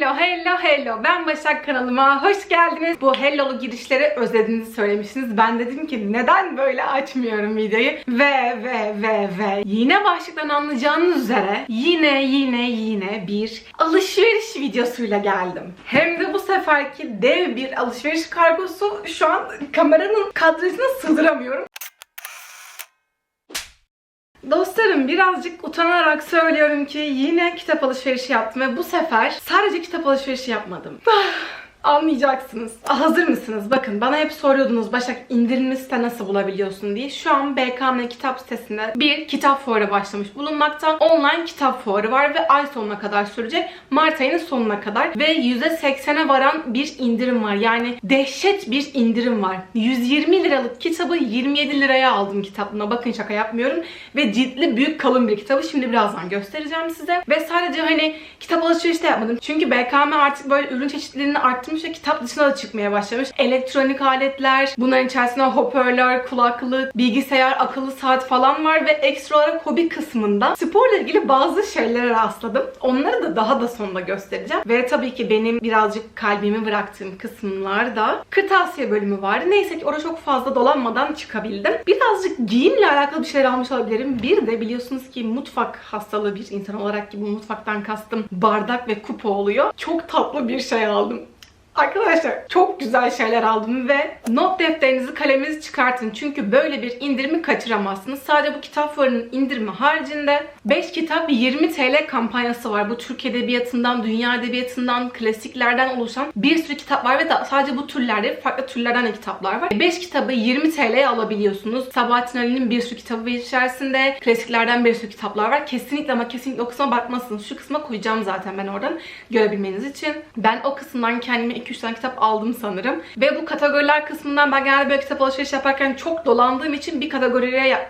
Hello, hello, hello. Ben Başak kanalıma hoş geldiniz. Bu hello'lu girişleri özlediğinizi söylemişsiniz. Ben dedim ki neden böyle açmıyorum videoyu? Ve ve ve ve yine başlıktan anlayacağınız üzere yine yine yine bir alışveriş videosuyla geldim. Hem de bu seferki dev bir alışveriş kargosu. Şu an kameranın kadrajına sığdıramıyorum. Dostlarım birazcık utanarak söylüyorum ki yine kitap alışverişi yaptım ve bu sefer sadece kitap alışverişi yapmadım. Anlayacaksınız. Hazır mısınız? Bakın bana hep soruyordunuz Başak indirimli site nasıl bulabiliyorsun diye. Şu an BKM kitap sitesinde bir kitap fuarı başlamış bulunmakta. Online kitap fuarı var ve ay sonuna kadar sürecek. Mart ayının sonuna kadar. Ve %80'e varan bir indirim var. Yani dehşet bir indirim var. 120 liralık kitabı 27 liraya aldım kitaplığına. Bakın şaka yapmıyorum. Ve ciltli büyük kalın bir kitabı. Şimdi birazdan göstereceğim size. Ve sadece hani kitap alışverişi de yapmadım. Çünkü BKM artık böyle ürün çeşitliliğini arttırmış ve kitap dışına da çıkmaya başlamış. Elektronik aletler, bunların içerisinde hoparlör, kulaklık, bilgisayar, akıllı saat falan var ve ekstra olarak hobi kısmında sporla ilgili bazı şeylere rastladım. Onları da daha da sonunda göstereceğim. Ve tabii ki benim birazcık kalbimi bıraktığım kısımlarda kırtasiye bölümü vardı. Neyse ki orada çok fazla dolanmadan çıkabildim. Birazcık giyimle alakalı bir şeyler almış olabilirim. Bir de biliyorsunuz ki mutfak hastalığı bir insan olarak ki bu mutfaktan kastım bardak ve kupa oluyor. Çok tatlı bir şey aldım. Arkadaşlar çok güzel şeyler aldım ve not defterinizi kaleminizi çıkartın. Çünkü böyle bir indirimi kaçıramazsınız. Sadece bu kitap fuarının indirimi haricinde 5 kitap 20 TL kampanyası var. Bu Türk Edebiyatı'ndan, Dünya Edebiyatı'ndan, klasiklerden oluşan bir sürü kitap var ve da sadece bu türlerde farklı türlerden de kitaplar var. 5 kitabı 20 TL'ye alabiliyorsunuz. Sabahattin Ali'nin bir sürü kitabı içerisinde. Klasiklerden bir sürü kitaplar var. Kesinlikle ama kesinlikle o kısma bakmasınız. Şu kısma koyacağım zaten ben oradan görebilmeniz için. Ben o kısımdan kendime 2-3 tane kitap aldım sanırım. Ve bu kategoriler kısmından ben genelde böyle kitap alışveriş yaparken çok dolandığım için bir kategoriye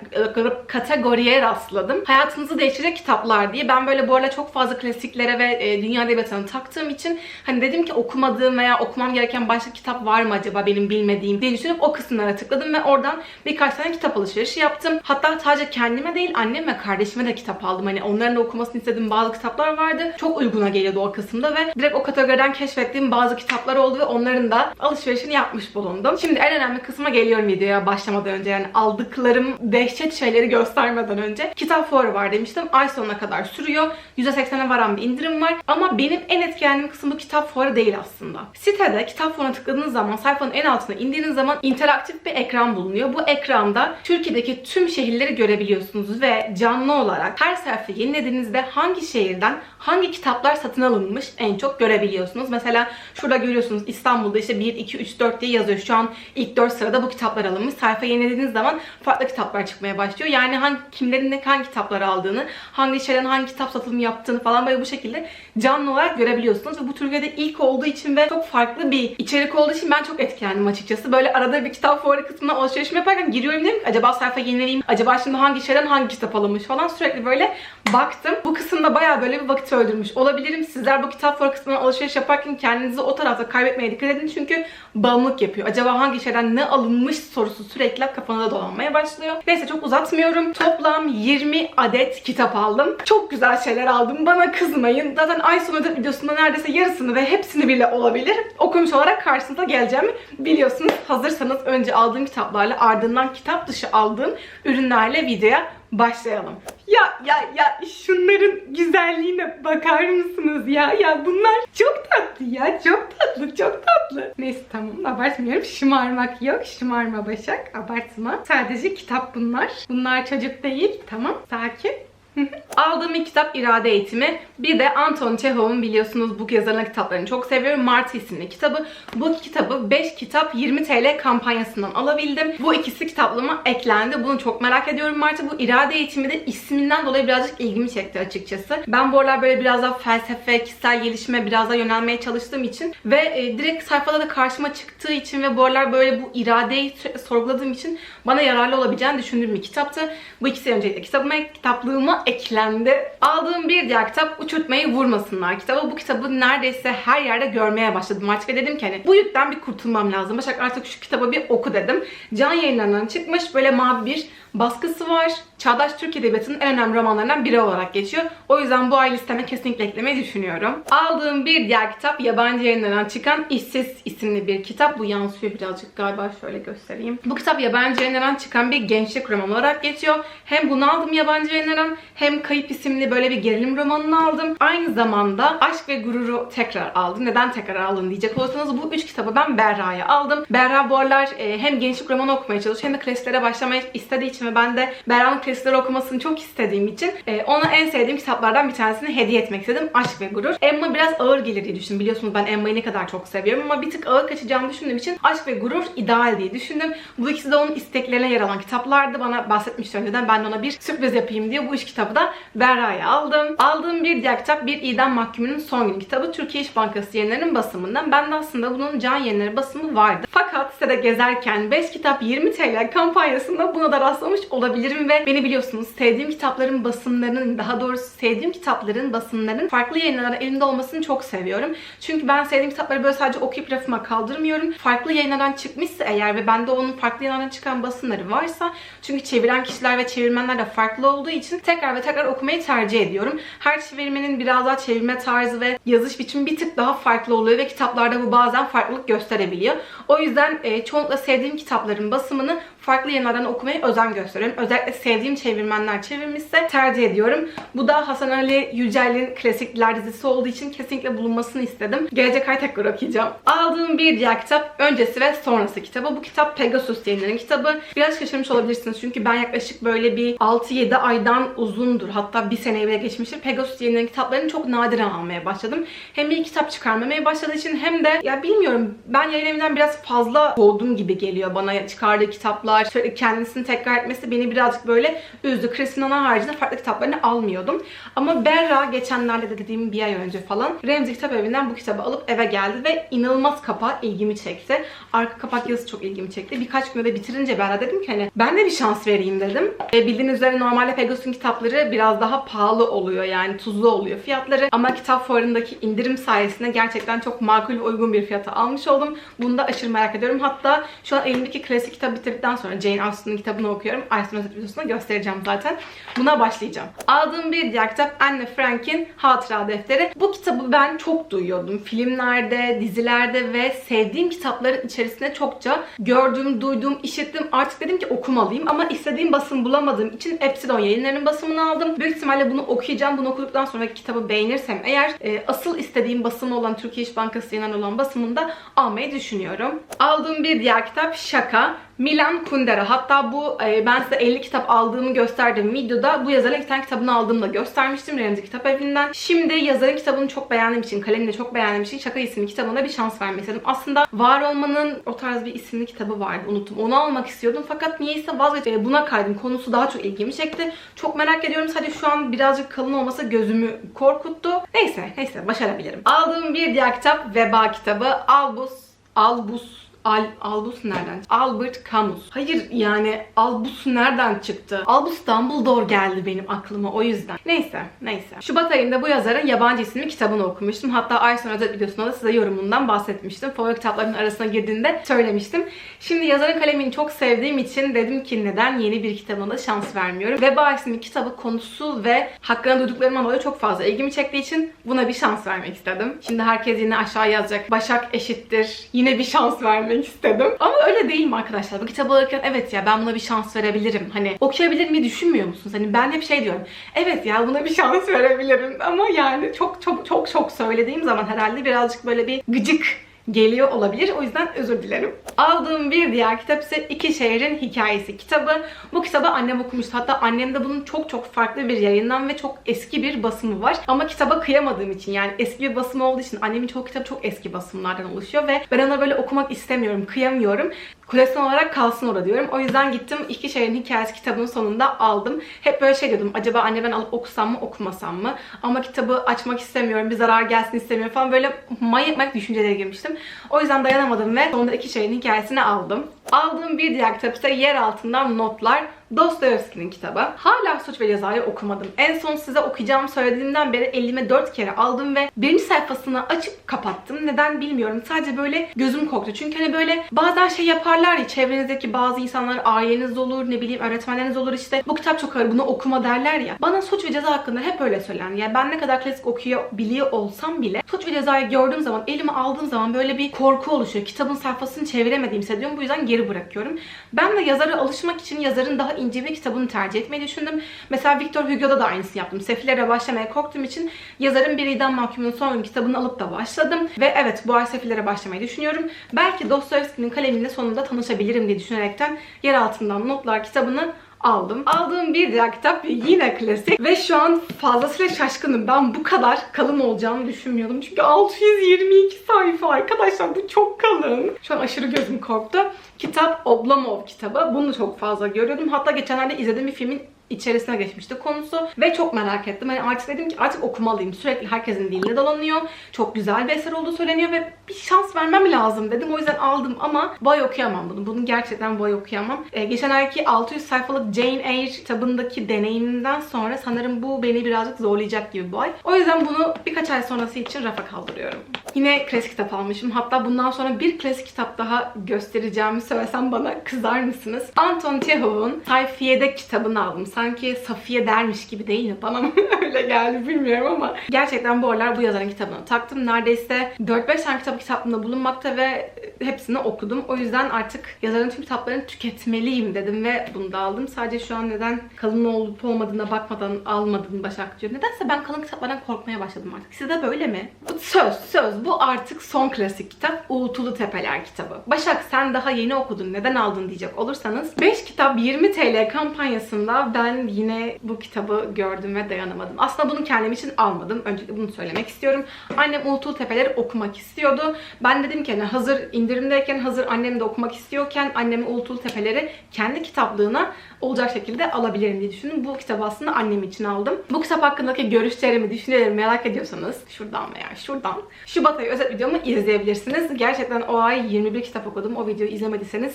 kategoriye rastladım. Hayatınızı değiştirecek kitaplar diye. Ben böyle bu arada çok fazla klasiklere ve e, dünya edebiyatına taktığım için hani dedim ki okumadığım veya okumam gereken başka kitap var mı acaba benim bilmediğim diye düşünüp o kısımlara tıkladım ve oradan birkaç tane kitap alışverişi yaptım. Hatta sadece kendime değil annem ve kardeşime de kitap aldım. Hani onların da okumasını istediğim bazı kitaplar vardı. Çok uyguna geliyordu o kısımda ve direkt o kategoriden keşfettiğim bazı kitaplar oldu ve onların da alışverişini yapmış bulundum. Şimdi en önemli kısma geliyorum videoya başlamadan önce yani aldıklarım dehşet şeyleri göstermeden önce. Kitap fuarı var demiştim. Ay sonuna kadar sürüyor. %80'e varan bir indirim var. Ama benim en etkilendiğim kısmı bu kitap fuarı değil aslında. Sitede kitap fuarına tıkladığınız zaman sayfanın en altına indiğiniz zaman interaktif bir ekran bulunuyor. Bu ekranda Türkiye'deki tüm şehirleri görebiliyorsunuz ve canlı olarak her sayfa yenilediğinizde hangi şehirden hangi kitaplar satın alınmış en çok görebiliyorsunuz. Mesela şurada görüyorsunuz İstanbul'da işte 1, 2, 3, 4 diye yazıyor. Şu an ilk 4 sırada bu kitaplar alınmış. Sayfa yenilediğiniz zaman farklı kitaplar çıkmaya başlıyor. Yani hangi kimlerin ne hangi kitapları aldığını, hangi şeylerin hangi kitap satılımı yaptığını falan böyle bu şekilde canlı olarak görebiliyorsunuz. Ve bu Türkiye'de ilk olduğu için ve çok farklı bir içerik olduğu için ben çok etkilendim açıkçası. Böyle arada bir kitap fuarı kısmına alışverişimi yaparken giriyorum dedim acaba sayfa yenileyim, acaba şimdi hangi şeyden hangi kitap alınmış falan sürekli böyle baktım. Bu kısımda bayağı böyle bir vakit öldürmüş olabilirim. Sizler bu kitap fuarı kısmına alışveriş yaparken kendinizi o tarafta kaybetmeye dikkat edin çünkü bağımlılık yapıyor. Acaba hangi şeyden ne alınmış sorusu sürekli kafanıza dolanmaya başlıyor. Neyse çok uzatmıyorum. Toplam 20 adet kitap aldım. Çok güzel şeyler aldım. Bana kızmayın. Zaten ay sonu ödül videosunda neredeyse yarısını ve hepsini bile olabilir. Okumuş olarak karşınıza geleceğim. Biliyorsunuz hazırsanız önce aldığım kitaplarla ardından kitap dışı aldığım ürünlerle videoya başlayalım. Ya ya ya şunların güzelliğine bakar mısınız ya? Ya bunlar çok tatlı ya. Çok tatlı, çok tatlı. Neyse tamam abartmıyorum. Şımarmak yok. Şımarma Başak. Abartma. Sadece kitap bunlar. Bunlar çocuk değil. Tamam. Sakin. Aldığım ilk kitap İrade Eğitimi. Bir de Anton Çehov'un biliyorsunuz bu yazarının kitaplarını çok seviyorum. Martı isimli kitabı. Bu kitabı 5 kitap 20 TL kampanyasından alabildim. Bu ikisi kitaplığıma eklendi. Bunu çok merak ediyorum Martı. Bu İrade Eğitimi de isminden dolayı birazcık ilgimi çekti açıkçası. Ben bu aralar böyle biraz daha felsefe, kişisel gelişime biraz daha yönelmeye çalıştığım için ve e, direkt sayfada da karşıma çıktığı için ve bu aralar böyle bu iradeyi sorguladığım için bana yararlı olabileceğini düşündüğüm bir kitaptı. Bu ikisi öncelikle kitabıma, kitaplığıma eklendi. Aldığım bir diğer kitap Uçurtmayı Vurmasınlar kitabı. Bu kitabı neredeyse her yerde görmeye başladım artık dedim ki hani bu yükten bir kurtulmam lazım. Başak artık şu kitabı bir oku dedim. Can yayınlarından çıkmış böyle mavi bir baskısı var. Çağdaş Türk Edebiyatı'nın en önemli romanlarından biri olarak geçiyor. O yüzden bu ay listeme kesinlikle eklemeyi düşünüyorum. Aldığım bir diğer kitap yabancı yayınlarından çıkan İşsiz isimli bir kitap. Bu yansıyor birazcık galiba şöyle göstereyim. Bu kitap yabancı yayınlarından çıkan bir gençlik romanı olarak geçiyor. Hem bunu aldım yabancı yayınlarından hem Kayıp isimli böyle bir gerilim romanını aldım. Aynı zamanda Aşk ve Gurur'u tekrar aldım. Neden tekrar aldım diyecek olursanız bu üç kitabı ben Berra'ya aldım. Berra bu aralar e, hem gençlik romanı okumaya çalışıyor hem de klasiklere başlamayı istediği için ve ben de Berra'nın klasikleri okumasını çok istediğim için e, ona en sevdiğim kitaplardan bir tanesini hediye etmek istedim. Aşk ve Gurur. Emma biraz ağır gelir diye düşündüm. Biliyorsunuz ben Emma'yı ne kadar çok seviyorum ama bir tık ağır kaçacağını düşündüğüm için Aşk ve Gurur ideal diye düşündüm. Bu ikisi de onun isteklerine yer alan kitaplardı. Bana bahsetmişti önceden. Ben de ona bir sürpriz yapayım diye bu üç kitabı da Berra'ya aldım. Aldığım bir diğer kitap bir idam mahkumunun son günü kitabı. Türkiye İş Bankası yayınlarının basımından. Ben de aslında bunun can yayınları basımı vardı. Fakat sitede gezerken 5 kitap 20 TL kampanyasında buna da rastlamış olabilirim ve beni biliyorsunuz sevdiğim kitapların basımlarının daha doğrusu sevdiğim kitapların basımlarının farklı yayınlara elinde olmasını çok seviyorum. Çünkü ben sevdiğim kitapları böyle sadece okuyup rafıma kaldırmıyorum. Farklı yayınlardan çıkmışsa eğer ve bende onun farklı yayınlardan çıkan basımları varsa çünkü çeviren kişiler ve çevirmenler de farklı olduğu için tekrar ve tekrar okumayı tercih ediyorum. Her çevirmenin biraz daha çevirme tarzı ve yazış biçimi bir tık daha farklı oluyor ve kitaplarda bu bazen farklılık gösterebiliyor. O yüzden e, çoğunlukla sevdiğim kitapların basımını farklı yayınlardan okumaya özen gösteriyorum. Özellikle sevdiğim çevirmenler çevirmişse tercih ediyorum. Bu da Hasan Ali Yücel'in klasikler dizisi olduğu için kesinlikle bulunmasını istedim. Gelecek ay tekrar okuyacağım. Aldığım bir diğer kitap öncesi ve sonrası kitabı. Bu kitap Pegasus yayınlarının kitabı. Biraz şaşırmış olabilirsiniz çünkü ben yaklaşık böyle bir 6-7 aydan uzundur. Hatta bir seneye bile geçmiştir. Pegasus yayınlarının kitaplarını çok nadiren almaya başladım. Hem bir kitap çıkarmamaya başladığı için hem de ya bilmiyorum ben yayın evinden biraz fazla soğudum gibi geliyor bana çıkardığı kitaplar. Kendisini tekrar etmesi beni birazcık böyle üzdü. Christine Ana haricinde farklı kitaplarını almıyordum. Ama Berra geçenlerde de dediğim bir ay önce falan Remzi Kitap Evi'nden bu kitabı alıp eve geldi ve inanılmaz kapağı ilgimi çekti. Arka kapak yazısı çok ilgimi çekti. Birkaç günde de bitirince Berra dedim ki hani ben de bir şans vereyim dedim. E, bildiğiniz üzere normalde Pegasus'un kitapları biraz daha pahalı oluyor yani tuzlu oluyor fiyatları. Ama kitap fuarındaki indirim sayesinde gerçekten çok makul ve uygun bir fiyata almış oldum. Bunu da aşırı merak ediyorum. Hatta şu an elimdeki klasik kitap bitirdikten sonra Jane Austen'ın kitabını okuyorum. Austen özet videosunda göstereceğim zaten. Buna başlayacağım. Aldığım bir diğer kitap Anne Frank'in Hatıra Defteri. Bu kitabı ben çok duyuyordum. Filmlerde, dizilerde ve sevdiğim kitapların içerisinde çokça gördüm, duydum, işittim. Artık dedim ki okumalıyım ama istediğim basım bulamadığım için Epsilon yayınlarının basımını aldım. Büyük ihtimalle bunu okuyacağım. Bunu okuduktan sonra kitabı beğenirsem eğer e, asıl istediğim basımı olan Türkiye İş Bankası yayınlarından olan basımını da almayı düşünüyorum. Aldığım bir diğer kitap Şaka. Milan Kundera. Hatta bu e, ben size 50 kitap aldığımı gösterdiğim videoda bu yazarın iki tane kitabını aldığımı da göstermiştim Remzi Kitap Evi'nden. Şimdi yazarın kitabını çok beğendiğim için, kalemini çok beğendiğim için Şaka isimli kitabına bir şans vermek istedim. Aslında Var Olmanın o tarz bir isimli kitabı vardı unuttum. Onu almak istiyordum fakat niyeyse vazgeçtim. Buna kaydım. Konusu daha çok ilgimi çekti. Çok merak ediyorum. Sadece şu an birazcık kalın olması gözümü korkuttu. Neyse, neyse başarabilirim. Aldığım bir diğer kitap Veba kitabı. Albus, Albus Al, Albus nereden? Albert Camus. Hayır yani Albus nereden çıktı? Albus Dumbledore geldi benim aklıma o yüzden. Neyse, neyse. Şubat ayında bu yazarın yabancı isimli kitabını okumuştum. Hatta ay sonra özel videosunda da size yorumundan bahsetmiştim. Favori kitapların arasına girdiğinde söylemiştim. Şimdi yazarın kalemini çok sevdiğim için dedim ki neden yeni bir kitabına da şans vermiyorum. Veba isimli kitabı konusu ve hakkında duyduklarımdan dolayı çok fazla ilgimi çektiği için buna bir şans vermek istedim. Şimdi herkes yine aşağı yazacak. Başak eşittir. Yine bir şans vermek istedim. Ama öyle değil mi arkadaşlar? Bu kitabı alırken evet ya ben buna bir şans verebilirim. Hani okuyabilir mi düşünmüyor musunuz? Hani ben hep şey diyorum. Evet ya buna bir şans verebilirim. Ama yani çok çok çok çok söylediğim zaman herhalde birazcık böyle bir gıcık geliyor olabilir. O yüzden özür dilerim. Aldığım bir diğer kitap ise İki Şehrin Hikayesi kitabı. Bu kitabı annem okumuştu. Hatta annem de bunun çok çok farklı bir yayından ve çok eski bir basımı var. Ama kitaba kıyamadığım için yani eski bir basımı olduğu için annemin çok kitabı çok eski basımlardan oluşuyor ve ben ona böyle okumak istemiyorum, kıyamıyorum. Koleksiyon olarak kalsın orada diyorum. O yüzden gittim İki Şehrin Hikayesi kitabının sonunda aldım. Hep böyle şey diyordum. Acaba anne ben alıp okusam mı okumasam mı? Ama kitabı açmak istemiyorum. Bir zarar gelsin istemiyorum falan. Böyle manyak manyak düşüncelere girmiştim. O yüzden dayanamadım ve sonunda İki Şehrin Hikayesini aldım. Aldığım bir diğer kitap ise Yer Altından Notlar. Dostoyevski'nin kitabı. Hala Suç ve Ceza'yı okumadım. En son size okuyacağımı söylediğimden beri elime dört kere aldım ve birinci sayfasını açıp kapattım. Neden bilmiyorum. Sadece böyle gözüm korktu. Çünkü hani böyle bazen şey yaparlar ya çevrenizdeki bazı insanlar aileniz olur, ne bileyim öğretmenleriniz olur işte bu kitap çok ağır bunu okuma derler ya. Bana Suç ve Ceza hakkında hep öyle söylendi. Yani ben ne kadar klasik okuyor biliyor olsam bile Suç ve Ceza'yı gördüğüm zaman, elime aldığım zaman böyle bir korku oluşuyor. Kitabın sayfasını çeviremediğimi hissediyorum. Bu yüzden geri bırakıyorum. Ben de yazara alışmak için yazarın daha ince bir kitabını tercih etmeyi düşündüm. Mesela Victor Hugo'da da aynısını yaptım. Sefillere başlamaya korktuğum için yazarın bir idam mahkumunun son kitabını alıp da başladım. Ve evet bu ay Sefillere başlamayı düşünüyorum. Belki Dostoyevski'nin kalemiyle sonunda tanışabilirim diye düşünerekten yer altından notlar kitabını aldım. Aldığım bir diğer kitap yine klasik ve şu an fazlasıyla şaşkınım. Ben bu kadar kalın olacağını düşünmüyordum. Çünkü 622 sayfa arkadaşlar bu çok kalın. Şu an aşırı gözüm korktu. Kitap Oblomov kitabı. Bunu çok fazla görüyordum. Hatta geçenlerde izlediğim bir filmin içerisine geçmişti konusu ve çok merak ettim. Hani artık dedim ki artık okumalıyım. Sürekli herkesin diline dolanıyor. Çok güzel bir eser olduğu söyleniyor ve bir şans vermem lazım dedim. O yüzden aldım ama boy okuyamam bunu. Bunu gerçekten boy okuyamam. Ee, geçen ayki 600 sayfalık Jane Eyre kitabındaki deneyimimden sonra sanırım bu beni birazcık zorlayacak gibi bu ay. O yüzden bunu birkaç ay sonrası için rafa kaldırıyorum. Yine klasik kitap almışım. Hatta bundan sonra bir klasik kitap daha göstereceğimi söylesem bana kızar mısınız? Anton Çehov'un Sayfiye'de kitabını aldım. Sanki Safiye dermiş gibi değil mi? Bana mı öyle geldi bilmiyorum ama gerçekten bu aralar bu yazarın kitabını taktım. Neredeyse 4-5 tane kitap kitabımda bulunmakta ve hepsini okudum. O yüzden artık yazarın tüm kitaplarını tüketmeliyim dedim ve bunu da aldım. Sadece şu an neden kalın olup olmadığına bakmadan almadım Başak diyor. Nedense ben kalın kitaplardan korkmaya başladım artık. Siz de böyle mi? Söz, söz. Bu artık son klasik kitap. Uğultulu Tepeler kitabı. Başak sen daha yeni okudun. Neden aldın diyecek olursanız. 5 kitap 20 TL kampanyasında ben yine bu kitabı gördüm ve dayanamadım. Aslında bunu kendim için almadım. Öncelikle bunu söylemek istiyorum. Annem Uğultulu Tepeleri okumak istiyordu. Ben dedim ki hani hazır indirimdeyken hazır annem de okumak istiyorken anneme Uğultulu Tepeleri kendi kitaplığına olacak şekilde alabilirim diye düşündüm. Bu kitabı aslında annem için aldım. Bu kitap hakkındaki görüşlerimi, düşüncelerimi merak ediyorsanız şuradan veya şuradan Şubat ayı özet videomu izleyebilirsiniz. Gerçekten o ay 21 kitap okudum. O videoyu izlemediyseniz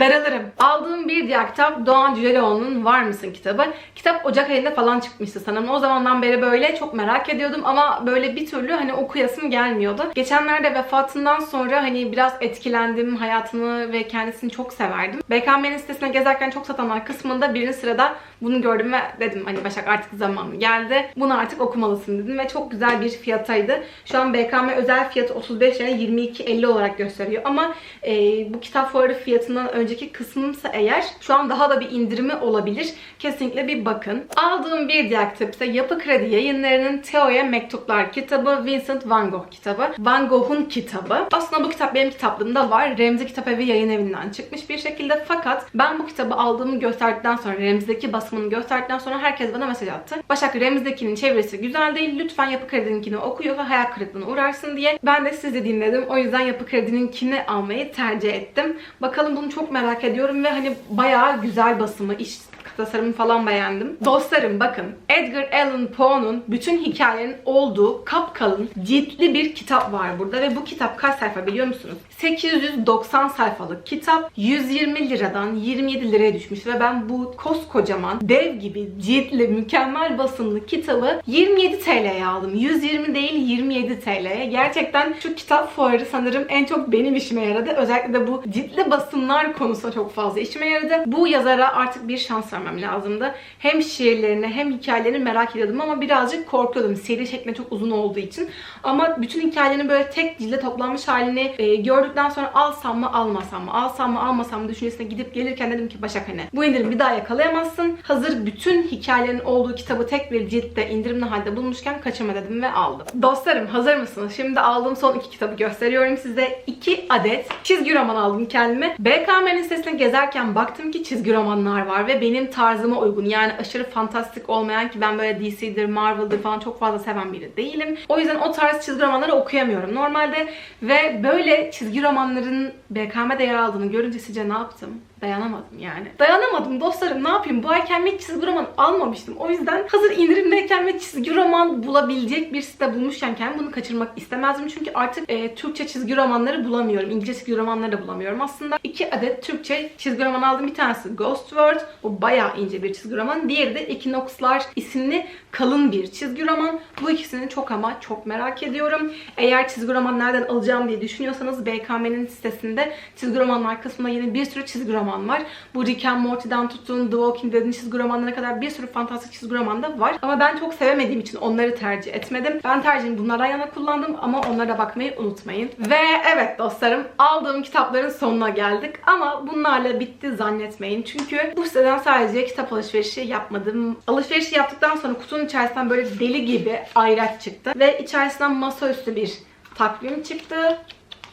daralırım. Aldığım bir diğer kitap Doğan Cüceloğlu'nun Var mısın kitabı. Kitap Ocak ayında falan çıkmıştı sanırım. O zamandan beri böyle çok merak ediyordum ama böyle bir türlü hani okuyasım gelmiyordu. Geçenlerde vefatından sonra hani biraz etkilendim. Hayatını ve kendisini çok severdim. BKM'nin sitesine gezerken çok satanlar kısmında birinci sırada bunu gördüm ve dedim hani Başak artık zamanı geldi. Bunu artık okumalısın dedim ve çok güzel bir fiyataydı. Şu an BKM özel fiyatı 35 lira 22.50 olarak gösteriyor ama e, bu kitap fuarı fiyatından önceki kısmımsa eğer şu an daha da bir indirimi olabilir. Kesinlikle bir bakın. Aldığım bir diğer kitap ise Yapı Kredi yayınlarının Theo'ya Mektuplar kitabı Vincent Van Gogh kitabı. Van Gogh'un kitabı. Aslında bu kitap benim kitaplığımda var. Remzi Kitap Evi yayın evinden çıkmış bir şekilde fakat ben bu kitabı aldığımı gösterdikten sonra Remzi'deki basımını gösterdikten sonra herkes bana mesaj attı. Başak Remzi'dekinin çevirisi güzel değil. Lütfen Yapı Kredi'ninkini okuyor ve hayal kırıklığına uğrarsın diye. Ben de sizi dinledim. O yüzden Yapı Kredi'ninkini almayı tercih ettim. Bakalım bunu çok merak ediyorum ve hani bayağı güzel basımı, iş tasarımı falan beğendim. Dostlarım bakın Edgar Allan Poe'nun bütün hikayenin olduğu kapkalın ciltli bir kitap var burada ve bu kitap kaç sayfa biliyor musunuz? 890 sayfalık kitap 120 liradan 27 liraya düşmüş ve ben bu koskocaman dev gibi ciltli mükemmel basımlı kitabı 27 TL'ye aldım. 120 değil 27 TL'ye. Gerçekten şu kitap fuarı sanırım en çok benim işime yaradı. Özellikle de bu ciltli basımlar konusunda çok fazla işime yaradı. Bu yazara artık bir şans vermem lazımdı. Hem şiirlerini hem hikayelerini merak ediyordum ama birazcık korkuyordum. Seri şekli çok uzun olduğu için. Ama bütün hikayelerini böyle tek cilde toplanmış halini e, gördükten sonra alsam mı almasam mı alsam mı almasam mı düşüncesine gidip gelirken dedim ki Başak hani bu indirim bir daha yakalayamazsın. Hazır bütün hikayelerin olduğu kitabı tek bir ciltte indirimli halde bulmuşken kaçırma dedim ve aldım. Dostlarım hazır mısınız? Şimdi aldığım son iki kitabı gösteriyorum size. iki adet çizgi roman aldım kendime. BKM'nin sitesine gezerken baktım ki çizgi romanlar var ve benim tarzıma uygun. Yani aşırı fantastik olmayan ki ben böyle DC'dir, Marvel'dır falan çok fazla seven biri değilim. O yüzden o tarz çizgi romanları okuyamıyorum normalde ve böyle çizgi romanların BKM'de yer aldığını görünce sizce ne yaptım? Dayanamadım yani. Dayanamadım dostlarım ne yapayım? Bu ay kendime çizgi roman almamıştım. O yüzden hazır indirimdeyken ve çizgi roman bulabilecek bir site bulmuşken kendim bunu kaçırmak istemezdim. Çünkü artık e, Türkçe çizgi romanları bulamıyorum. İngilizce çizgi romanları da bulamıyorum. Aslında iki adet Türkçe çizgi roman aldım. Bir tanesi Ghost World. Bu bayağı ince bir çizgi roman. Diğeri de Equinox'lar isimli kalın bir çizgi roman. Bu ikisini çok ama çok merak ediyorum. Eğer çizgi roman nereden alacağım diye düşünüyorsanız BKM'nin sitesinde çizgi romanlar kısmında yine bir sürü çizgi roman var. Bu Rick and Morty'den tutun The Walking Dead'in çizgi romanlarına kadar bir sürü fantastik çizgi roman da var. Ama ben çok sevemediğim için onları tercih etmedim. Ben tercihimi bunlardan yana kullandım ama onlara bakmayı unutmayın. Ve evet dostlarım aldığım kitapların sonuna geldik. Ama bunlarla bitti zannetmeyin. Çünkü bu siteden sadece kitap alışverişi yapmadım. Alışverişi yaptıktan sonra kutunun içerisinden böyle deli gibi ayraç çıktı. Ve içerisinden masaüstü bir takvim çıktı.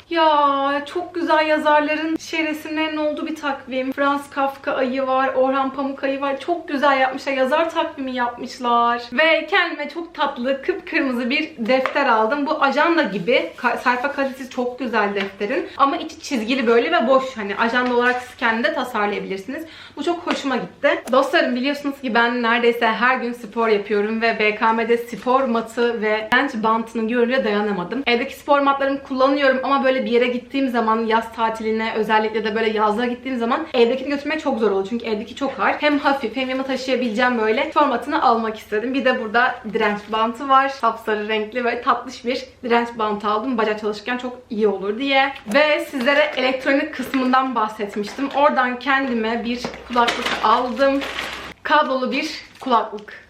Ya çok güzel yazarların şey resimlerinin olduğu bir takvim. Franz Kafka ayı var, Orhan Pamuk ayı var. Çok güzel yapmışlar. Yazar takvimi yapmışlar. Ve kendime çok tatlı kıpkırmızı bir defter aldım. Bu ajanda gibi. Sayfa kalitesi çok güzel defterin. Ama içi çizgili böyle ve boş. Hani ajanda olarak siz kendi de tasarlayabilirsiniz. Bu çok hoşuma gitti. Dostlarım biliyorsunuz ki ben neredeyse her gün spor yapıyorum ve BKM'de spor matı ve bench bantını görünce dayanamadım. Evdeki spor matlarımı kullanıyorum ama böyle bir yere gittiğim zaman yaz tatiline özellikle de böyle yazlığa gittiğim zaman evdekini götürmek çok zor oluyor. Çünkü evdeki çok ağır. Hem hafif hem yanıma taşıyabileceğim böyle spor matını almak istedim. Bir de burada direnç bantı var. Sapsarı renkli ve tatlış bir direnç bantı aldım. Bacak çalışırken çok iyi olur diye. Ve sizlere elektronik kısmından bahsetmiştim. Oradan kendime bir kulaklık aldım. Kablolu bir kulaklık.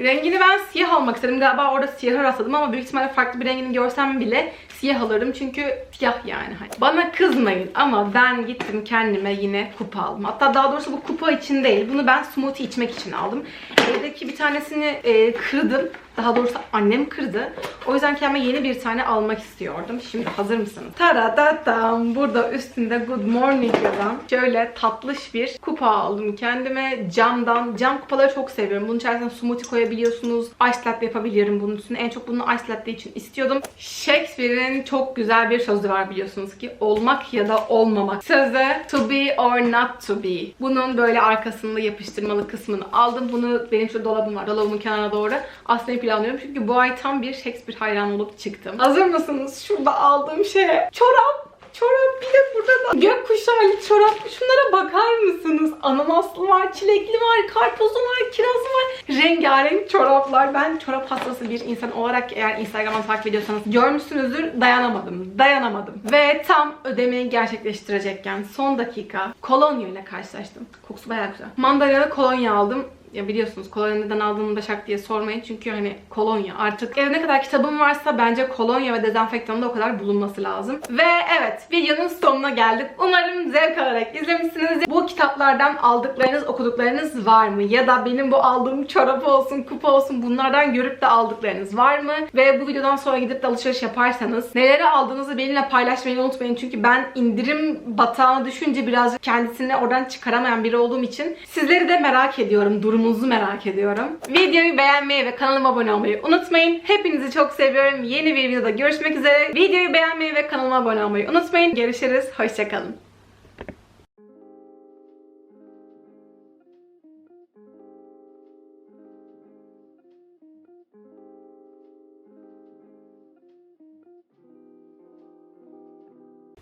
Rengini ben siyah almak istedim. Galiba orada siyaha rastladım ama büyük ihtimalle farklı bir rengini görsem bile siyah alırım. Çünkü siyah yani. Hani. Bana kızmayın ama ben gittim kendime yine kupa aldım. Hatta daha doğrusu bu kupa için değil. Bunu ben smoothie içmek için aldım. Evdeki bir tanesini e, kırdım. Daha doğrusu annem kırdı. O yüzden kendime yeni bir tane almak istiyordum. Şimdi hazır mısınız? Taradatam. Burada üstünde Good Morning yazan şöyle tatlış bir kupa aldım kendime. Camdan. Cam kupaları çok seviyorum. Bunun içerisine smoothie koyabiliyorsunuz. Ice latte yapabilirim bunun üstüne. En çok bunu ice latte için istiyordum. Shakespeare'in çok güzel bir sözü var biliyorsunuz ki. Olmak ya da olmamak. Sözü to be or not to be. Bunun böyle arkasında yapıştırmalı kısmını aldım. Bunu benim şu dolabım var. Dolabımın kenarına doğru asmayı planlıyorum. Çünkü bu ay tam bir Shakespeare hayranı olup çıktım. Hazır mısınız? Şurada aldığım şeye. Çorap. Çorap bir de burada da gökkuşağlı çorap. Şunlara bakar mısınız? Ananaslı var, çilekli var, karpuzlu var, kirazlı var. Rengarenk çoraplar. Ben çorap hastası bir insan olarak eğer Instagram'dan takip ediyorsanız görmüşsünüzdür. Dayanamadım. Dayanamadım. Ve tam ödemeyi gerçekleştirecekken son dakika kolonya ile karşılaştım. Kokusu bayağı güzel. Mandalina kolonya aldım ya biliyorsunuz kolonya neden aldığımı da şak diye sormayın. Çünkü hani kolonya artık evde ne kadar kitabım varsa bence kolonya ve dezenfektanın da o kadar bulunması lazım. Ve evet videonun sonuna geldik. Umarım zevk alarak izlemişsinizdir. Bu kitaplardan aldıklarınız, okuduklarınız var mı? Ya da benim bu aldığım çorap olsun, kupa olsun bunlardan görüp de aldıklarınız var mı? Ve bu videodan sonra gidip de alışveriş yaparsanız neleri aldığınızı benimle paylaşmayı unutmayın. Çünkü ben indirim batağına düşünce birazcık kendisini oradan çıkaramayan biri olduğum için sizleri de merak ediyorum. Durumunuzu merak ediyorum. Videoyu beğenmeyi ve kanalıma abone olmayı unutmayın. Hepinizi çok seviyorum. Yeni bir videoda görüşmek üzere. Videoyu beğenmeyi ve kanalıma abone olmayı unutmayın. Görüşürüz. Hoşçakalın.